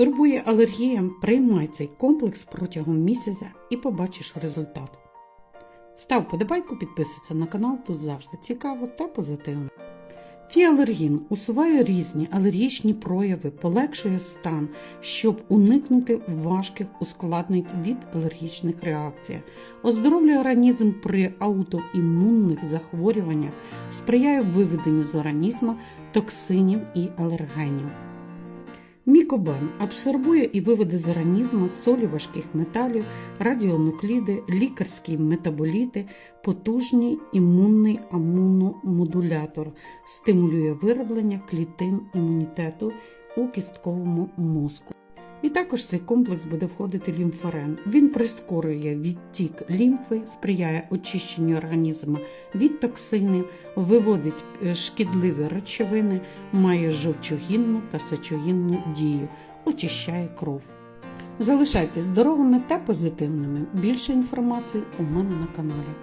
Турбує алергія, приймай цей комплекс протягом місяця і побачиш результат. Став подобайку, підписуйся на канал, тут завжди цікаво та позитивно. Фіалергін усуває різні алергічні прояви, полегшує стан, щоб уникнути важких ускладнень від алергічних реакцій, оздоровлює організм при аутоімунних захворюваннях, сприяє виведенню з організму токсинів і алергенів. Мікобен абсорбує і виведе з організму солі важких металів, радіонукліди, лікарські метаболіти, потужний імунний амуномодулятор, стимулює вироблення клітин імунітету у кістковому мозку. І також цей комплекс буде входити лімфарен. Він прискорює відтік лімфи, сприяє очищенню організму від токсинів, виводить е, шкідливі речовини, має жовчогінну та сечогінну дію, очищає кров. Залишайтесь здоровими та позитивними. Більше інформації у мене на каналі.